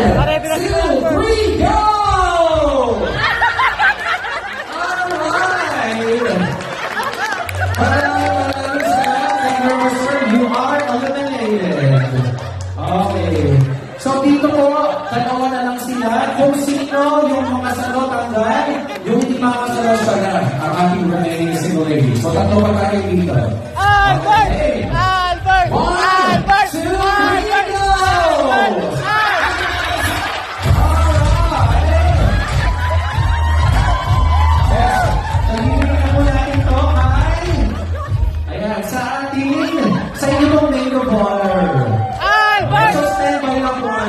Pare. three, go! Alright! Thank you are eliminated. Okay. So dito po, dalawa na lang sila. Kung sino yung mga salo tanggal, yung hindi makasalo siya na ang ating remaining single lady. So tatlo pa tayo dito. Okay.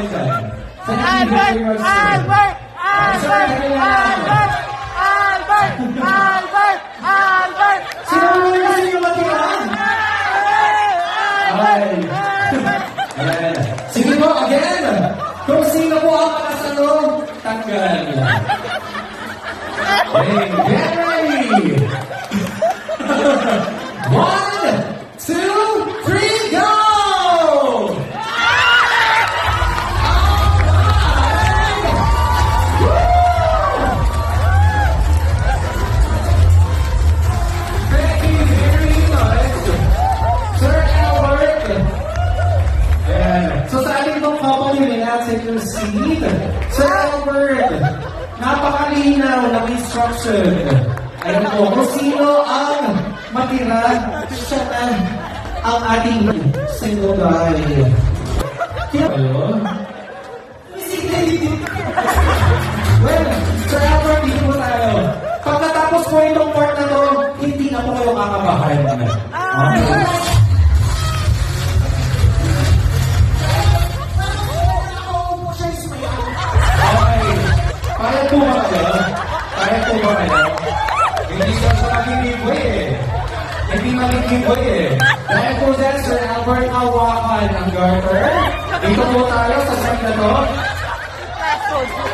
Thank you Albert! Albert! Albert! Albert! Albert! Albert! Albert! Sino mo na sino matira? Ay. Sige po, again. Kung sino po ang makasalo, tanggal. Okay, get seat. Sir Albert, napakalinaw ng instruction. Ayan po, kung sino ang matira, siya na ang ating single guy. Kaya kayo? Well, Sir Albert, dito tayo. Pagkatapos po itong part na to, hindi na po kayo kakabahan. Okay? Okay. Magigingway eh. Dahil po dyan, Sir Albert, hawakan ang garter. Dito po tayo sa side na to.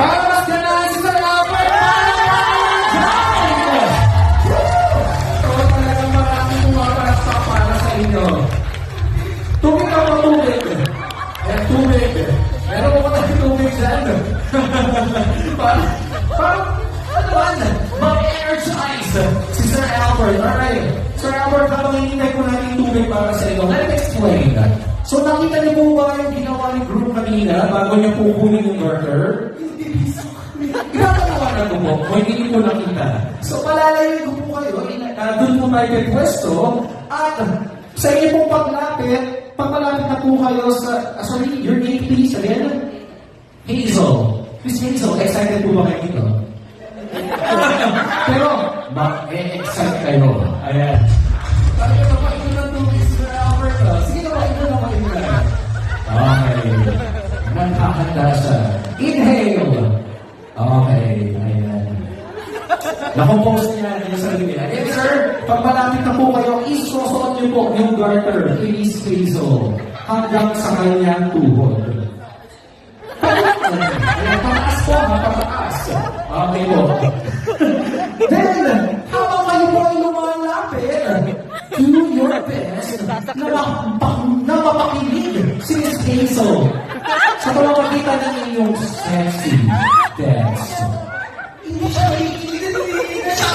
Para mas ganahan si Sir Albert! So talagang maraming pumapalakpak para sa inyo. Tubig ka pa tubig. Ayan, tubig. Meron po ba tayong tubig dyan? parang, parang, ano ba? Ma-energize si Sir Albert. Alright. Albert, habang hinihintay ko natin yung tubig para sa let me explain. So nakita niyo po ba yung ginawa ni group kanina bago niya pupunin yung burger? Ginagawa na ko po, kung hindi niyo po nakita. So palalayin ko po kayo, uh, doon po tayo kay pwesto, at sa inyo pong paglapit, pagpalapit na po kayo sa, ah, sorry, your name please again? Hazel. Miss Hazel, excited po ba kayo dito? Siya. Inhale. Okay, ayan. Nakompose niya yung sarili. Again, sir, pag malapit na po kayo, isusuot niyo po yung garter, Elise Hazel, hanggang sa kanyang tuhod. Ayan, pataas po, ha, pataas. Okay po. Then, habang kayo po ay lumalapit, do your best na, na mapakilig si Miss Hazel sa pamamagitan ng inyong sexy dance. Hindi siya nakikinig na siya.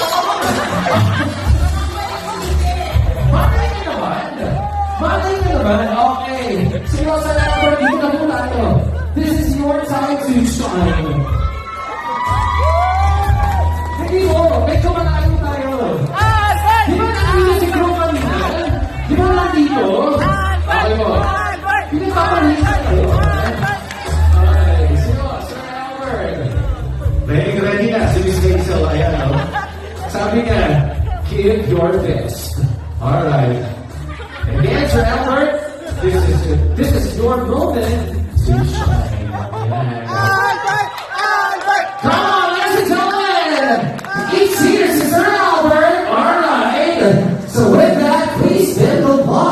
Malay ka naman. Malay ka naman. Okay. Sino sa number dito na po tayo. This is your time to shine. Give your best. Alright. And the answer, Albert, this is, this is your moment to shine. Ayan. Albert! Albert! Come on, ladies and gentlemen! Each seat is Sir Albert. Alright. So with that, please spin the lights